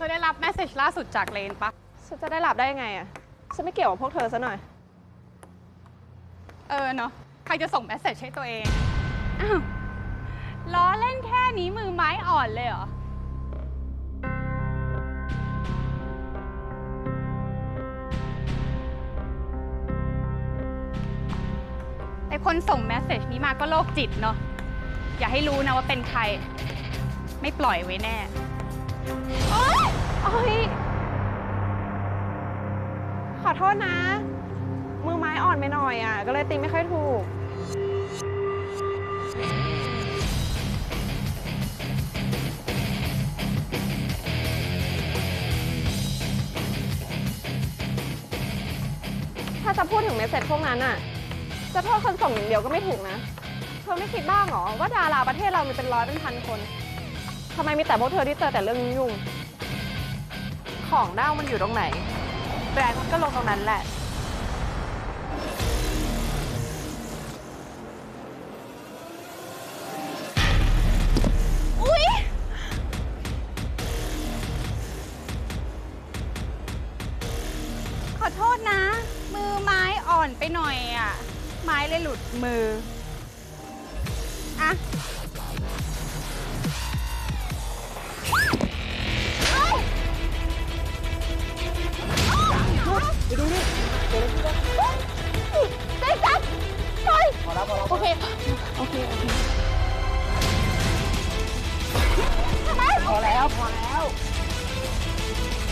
ธอได้รับแมสเซจล่าสุดจากเลนปะฉันจะได้รับได้ยังไงอะฉันไม่เกี่ยวกับพวกเธอซะหน่อย เออเนาะใครจะส่งแมสเซจให้ตัวเองอ้าวล้อเล่นแค่นี้มือไม้อ่อนเลยเหรอ ไอคนส่งแมสเซจนี้มาก็โรคจิตเนาะอย่าให้รู้นะว่าเป็นใคร ไม่ปล่อยไว้แน่ โอ๊ยโอ๊ยขอโทษนะ มือไม้อ่อนไปหน่อยอะ ก็เลยตีไม่ค่อยถูก ถ้าจะพูดถึงเมสเซจพวกนั้นอะ จะโทษคนส่งอย่างเดียวก็ไม่ถูกนะ เธอไม่คิดบ้างเหรอ ว่าดาราประเทศเรามีเป็นร้อยเป็นพันคนำไมมีแต่พวกเธอที่เจอแต่เรื่องยุ่งๆของเน่ามันอยู่ตรงไหน แบรนด์มันก็ลงตรงนั้นแหละ อุ๊ย ขอโทษนะ มือไม้อ่อนไปหน่อยอะ ไม้เลยหลุดมือ อะ someone else.